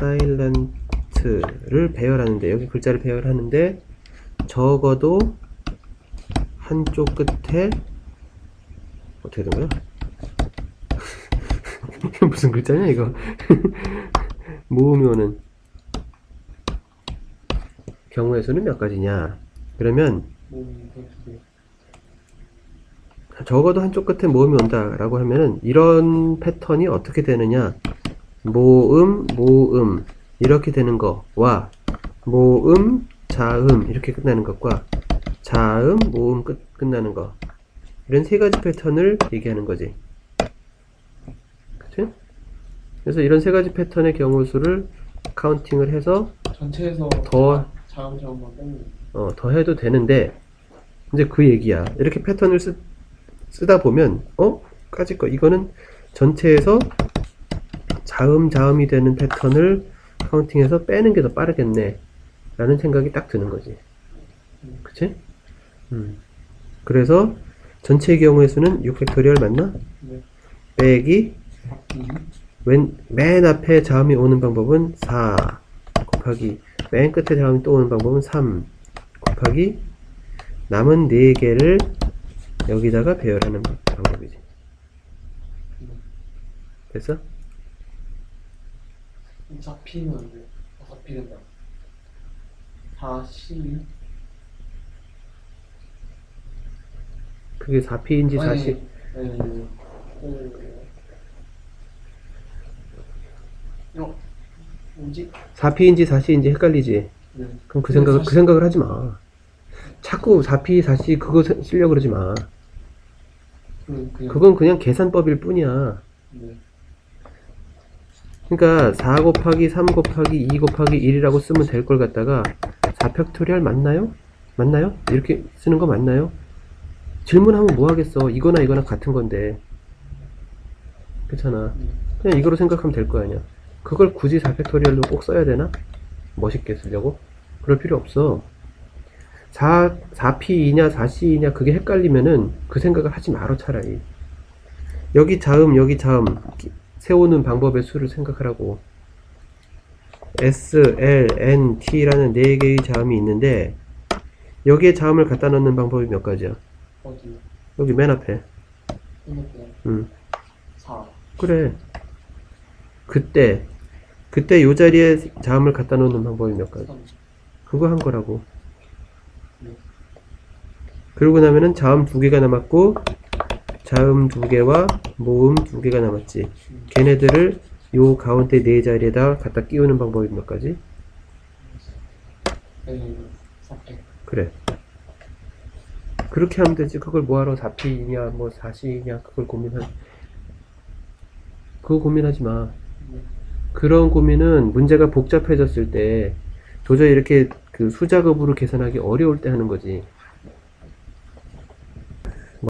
사일런트를 배열하는데 여기 글자를 배열하는데 적어도 한쪽 끝에 어떻게 된 거야? 무슨 글자냐 이거? 모음이 오는 경우의 수는 몇 가지냐? 그러면 적어도 한쪽 끝에 모음이 온다 라고 하면은 이런 패턴이 어떻게 되느냐 모음 모음 이렇게 되는 거와 모음 자음 이렇게 끝나는 것과 자음 모음 끝, 끝나는 거 이런 세 가지 패턴을 얘기하는 거지 그치? 그래서 이런 세 가지 패턴의 경우 수를 카운팅을 해서 전체에서 더 자음 자음만 빼면 어, 더 해도 되는데 이제 그 얘기야. 이렇게 패턴을 쓰, 쓰다 보면 어? 까짓 거 이거는 전체에서 자음 자음이 되는 패턴을 카운팅해서 빼는 게 더 빠르겠네 라는 생각이 딱 드는 거지. 그치? 음. 그래서 전체의 경우의 수는 6팩토리얼 맞나? 네. 빼기 바퀴 맨, 맨 앞에 자음이 오는 방법은 4 곱하기 맨 끝에 자음이 또 오는 방법은 3 곱하기 남은 4개를 여기다가 배열하는 방- 방법이지 됐어? 4P는 안 돼. 4P 된다. 4C 그게 4P인지 4C 네, 네, 네. 네. 어, 뭐지? 4P인지 4C인지 헷갈리지 네. 그럼 그 생각을 그 생각을 하지 마 자꾸 4P 4C 그거 세- 쓰려고 그러지 마 그. 그건 그냥 계산법일 뿐이야 네. 그러니까 4 곱하기 3 곱하기 2 곱하기 1이라고 쓰면 될 걸 갖다가 4팩토리얼 맞나요? 맞나요? 이렇게 쓰는 거 맞나요? 질문하면 뭐 하겠어 이거나 이거나 같은 건데 그렇잖아 그냥 이거로 생각하면 될 거 아니야 그걸 굳이 4팩토리얼로 꼭 써야 되나? 멋있게 쓰려고? 그럴 필요 없어 4, 4P이냐 4C이냐 그게 헷갈리면은 그 생각을 하지 말어 차라리 여기 자음 여기 자음 세우는 방법의 수를 생각하라고. S, L, N, T라는 네 개의 자음이 있는데 여기에 자음을 갖다 넣는 방법이 몇 가지야? 어디? 여기 맨 앞에. 핸드폰. 음, 4. 그래. 그때 그때 요 자리에 자음을 갖다 놓는 방법이 몇 가지? 3. 그거 한 거라고. 네. 그러고 나면은 자음 두 개가 남았고 자음 두 개와 모음 두 개가 남았지. 걔네들을 요 가운데 네 자리에다 갖다 끼우는 방법이 몇 가지? 네. 4P. 그래. 그렇게 하면 되지. 그걸 뭐하러 4P냐, 뭐 4C냐, 그걸 고민하, 그거 고민하지 마. 네. 그런 고민은 문제가 복잡해졌을 때 도저히 이렇게 그 수작업으로 계산하기 어려울 때 하는 거지.